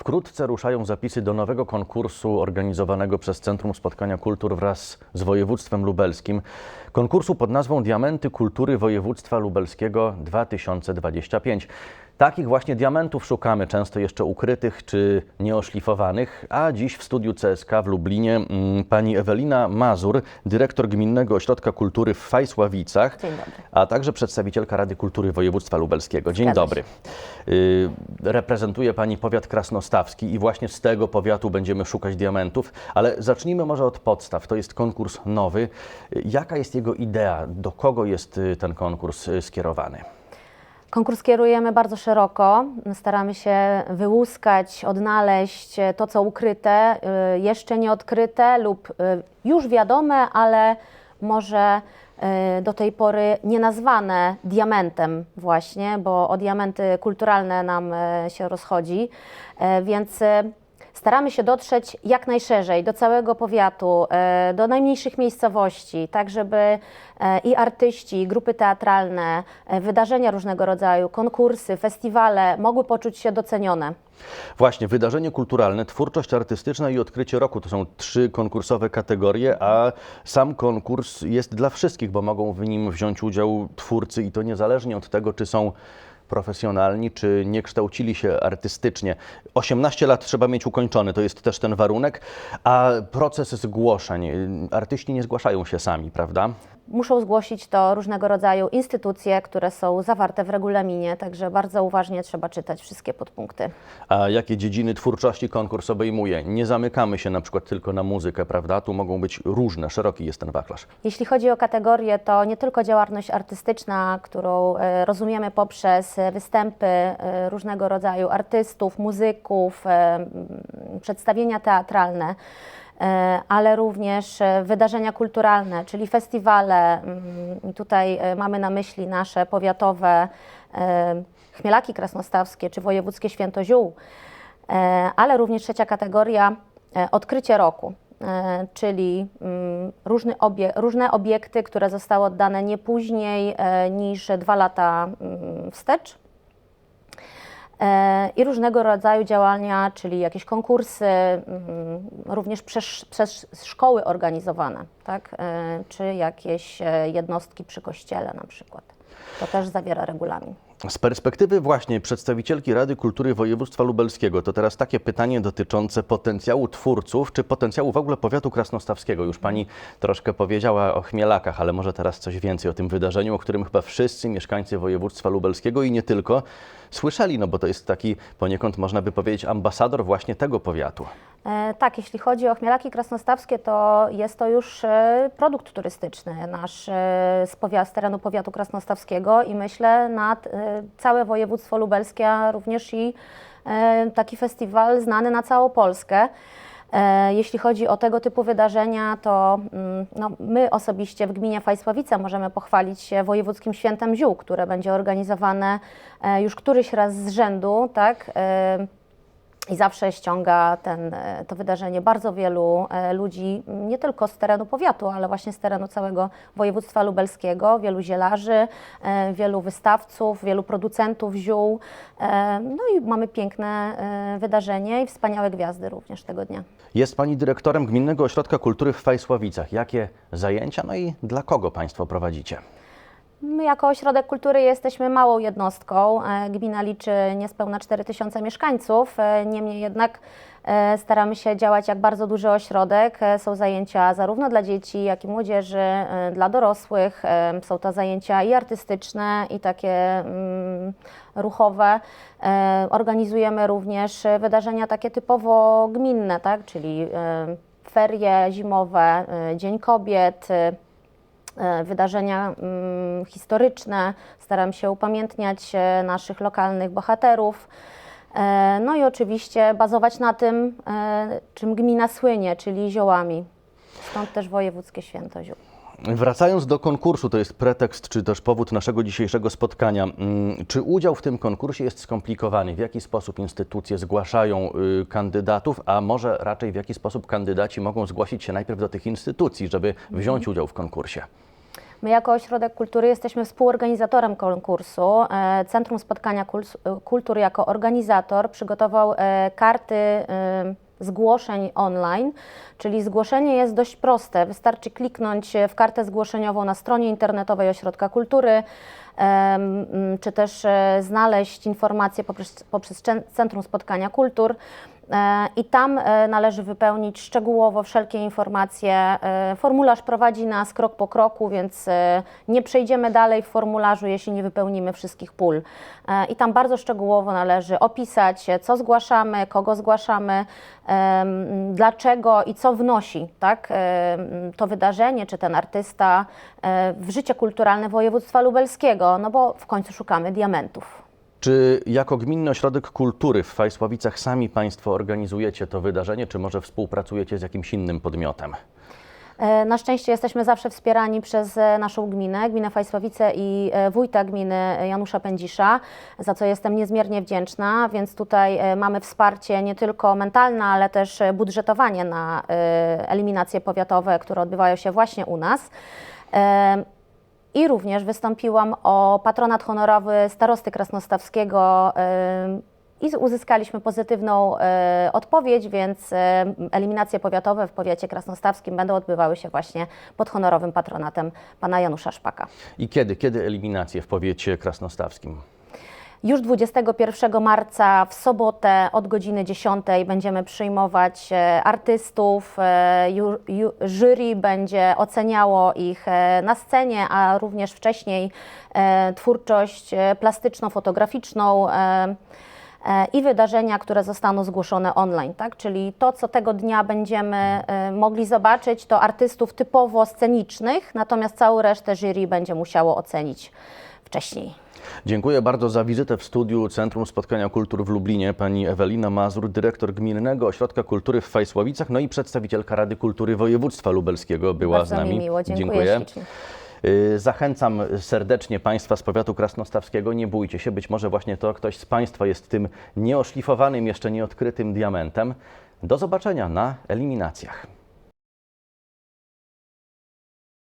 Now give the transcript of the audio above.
Wkrótce ruszają zapisy do nowego konkursu organizowanego przez Centrum Spotkania Kultur wraz z województwem lubelskim. Konkursu pod nazwą Diamenty Kultury Województwa Lubelskiego 2025. Takich właśnie diamentów szukamy, często jeszcze ukrytych czy nieoszlifowanych, a dziś w studiu CSK w Lublinie mm, pani Ewelina Mazur, dyrektor Gminnego Ośrodka Kultury w Fajsławicach, Dzień dobry. a także przedstawicielka Rady Kultury Województwa Lubelskiego. Dzień Zgadza dobry. Y, Reprezentuje Pani powiat krasnostawski i właśnie z tego powiatu będziemy szukać diamentów, ale zacznijmy może od podstaw. To jest konkurs nowy. Y, Jaka jest jego idea? Do kogo jest y, ten konkurs y, skierowany? Konkurs kierujemy bardzo szeroko. Staramy się wyłuskać, odnaleźć to, co ukryte, y, jeszcze nieodkryte lub y, już wiadome, ale może y, do tej pory nienazwane diamentem właśnie, bo o diamenty kulturalne nam się rozchodzi. E, Więc Staramy się dotrzeć jak najszerzej do całego powiatu, e, do najmniejszych miejscowości, tak żeby e, i artyści, i grupy teatralne, e, wydarzenia różnego rodzaju, konkursy, festiwale mogły poczuć się docenione. Właśnie, wydarzenie kulturalne, twórczość artystyczna i odkrycie roku to są trzy konkursowe kategorie, a sam konkurs jest dla wszystkich, bo mogą w nim wziąć udział twórcy i to niezależnie od tego, czy są profesjonalni, czy nie kształcili się artystycznie. 18 lat trzeba mieć ukończony, to jest też ten warunek, a proces zgłoszeń, artyści nie zgłaszają się sami, prawda? Muszą zgłosić to różnego rodzaju instytucje, które są zawarte w regulaminie, także bardzo uważnie trzeba czytać wszystkie podpunkty. A jakie dziedziny twórczości konkurs obejmuje? Nie zamykamy się na przykład tylko na muzykę, prawda? Tu mogą być różne, szeroki jest ten wachlarz. Jeśli chodzi o kategorię, to nie tylko działalność artystyczna, którą e, rozumiemy poprzez występy e, różnego rodzaju artystów, muzyków, e, przedstawienia teatralne, ale również e, wydarzenia kulturalne, czyli festiwale. mm, Tutaj e, mamy na myśli nasze powiatowe e, Chmielaki Krasnostawskie czy wojewódzkie Święto Ziół, E, ale również trzecia kategoria e, odkrycie roku, e, czyli mm, różny obie, różne obiekty, które zostały oddane nie później e, niż dwa lata mm, wstecz. E, I różnego rodzaju działania, czyli jakieś konkursy, mm, również przez, przez szkoły organizowane, tak? E, czy jakieś e, jednostki przy kościele na przykład. To też zawiera regulamin. Z perspektywy właśnie przedstawicielki Rady Kultury Województwa Lubelskiego, to teraz takie pytanie dotyczące potencjału twórców, czy potencjału w ogóle powiatu krasnostawskiego. Już Pani troszkę powiedziała o Chmielakach, ale może teraz coś więcej o tym wydarzeniu, o którym chyba wszyscy mieszkańcy województwa lubelskiego i nie tylko słyszeli, no bo to jest taki poniekąd, można by powiedzieć, ambasador właśnie tego powiatu. E, tak, jeśli chodzi o chmielaki krasnostawskie, to jest to już e, produkt turystyczny nasz e, z, powia- z terenu powiatu krasnostawskiego i myślę nad całe województwo lubelskie, a również i taki festiwal znany na całą Polskę. Jeśli chodzi o tego typu wydarzenia, to mm, no, my osobiście w gminie Fajsławice możemy pochwalić się Wojewódzkim Świętem Ziół, które będzie organizowane już któryś raz z rzędu, tak? I zawsze ściąga ten, e, to wydarzenie bardzo wielu e, ludzi, nie tylko z terenu powiatu, ale właśnie z terenu całego województwa lubelskiego, wielu zielarzy, e, wielu wystawców, wielu producentów ziół. No i mamy piękne wydarzenie i wspaniałe gwiazdy również tego dnia. Jest Pani dyrektorem Gminnego Ośrodka Kultury w Fajsławicach. Jakie zajęcia, no i dla kogo Państwo prowadzicie? My jako Ośrodek Kultury jesteśmy małą jednostką. E, Gmina liczy niespełna 4000 mieszkańców, e, niemniej jednak e, staramy się działać jak bardzo duży ośrodek. Są zajęcia zarówno dla dzieci, jak i młodzieży, dla dorosłych. Są to zajęcia i artystyczne, i takie mm, ruchowe. Organizujemy również wydarzenia takie typowo gminne, tak? czyli ferie zimowe, Dzień Kobiet, wydarzenia mm, historyczne, staram się upamiętniać e, naszych lokalnych bohaterów. E, No i oczywiście bazować na tym, e, czym gmina słynie, czyli ziołami. Stąd też wojewódzkie święto ziół. Wracając do konkursu, to jest pretekst czy też powód naszego dzisiejszego spotkania. Mm, Czy udział w tym konkursie jest skomplikowany? W jaki sposób instytucje zgłaszają y, kandydatów, a może raczej w jaki sposób kandydaci mogą zgłosić się najpierw do tych instytucji, żeby wziąć udział w konkursie? My jako Ośrodek Kultury jesteśmy współorganizatorem konkursu. E, Centrum Spotkania Kul- Kultury jako organizator przygotował e, karty zgłoszeń online, czyli zgłoszenie jest dość proste. Wystarczy kliknąć w kartę zgłoszeniową na stronie internetowej Ośrodka Kultury, czy też e, znaleźć informacje poprzez, poprzez Cen- Centrum Spotkania Kultur. E, I tam e, należy wypełnić szczegółowo wszelkie informacje. Formularz prowadzi nas krok po kroku, więc nie przejdziemy dalej w formularzu, jeśli nie wypełnimy wszystkich pól. I tam bardzo szczegółowo należy opisać, co zgłaszamy, kogo zgłaszamy, dlaczego i co wnosi tak, to wydarzenie czy ten artysta w życie kulturalne województwa lubelskiego, no bo w końcu szukamy diamentów. Czy jako Gminny Ośrodek Kultury w Fajsławicach sami Państwo organizujecie to wydarzenie, czy może współpracujecie z jakimś innym podmiotem? E, Na szczęście jesteśmy zawsze wspierani przez e, naszą gminę, gminę Fajsławice i e, wójta gminy Janusza Pędzisza, za co jestem niezmiernie wdzięczna, więc tutaj mamy wsparcie nie tylko mentalne, ale też budżetowanie na eliminacje powiatowe, które odbywają się właśnie u nas. I również wystąpiłam o patronat honorowy starosty krasnostawskiego e, i uzyskaliśmy pozytywną e, odpowiedź, więc e, eliminacje powiatowe w powiecie krasnostawskim będą odbywały się właśnie pod honorowym patronatem pana Janusza Szpaka. I kiedy? Kiedy eliminacje w powiecie krasnostawskim? Już 21 marca w sobotę od godziny 10 będziemy przyjmować e, artystów. e, Ju, ju, jury będzie oceniało ich e, na scenie, a również wcześniej twórczość plastyczno-fotograficzną. E, I wydarzenia, które zostaną zgłoszone online, tak? Czyli to, co tego dnia będziemy e, mogli zobaczyć, to artystów typowo scenicznych, natomiast całą resztę jury będzie musiało ocenić wcześniej. Dziękuję bardzo za wizytę w studiu Centrum Spotkania Kultur w Lublinie. Pani Ewelina Mazur, dyrektor Gminnego Ośrodka Kultury w Fajsławicach, no i przedstawicielka Rady Kultury Województwa Lubelskiego była Bardzo z nami. mi miło, dziękuję, ślicznie. Y, Zachęcam serdecznie Państwa z powiatu krasnostawskiego. Nie bójcie się, być może właśnie to ktoś z Państwa jest tym nieoszlifowanym, jeszcze nieodkrytym diamentem. Do zobaczenia na eliminacjach.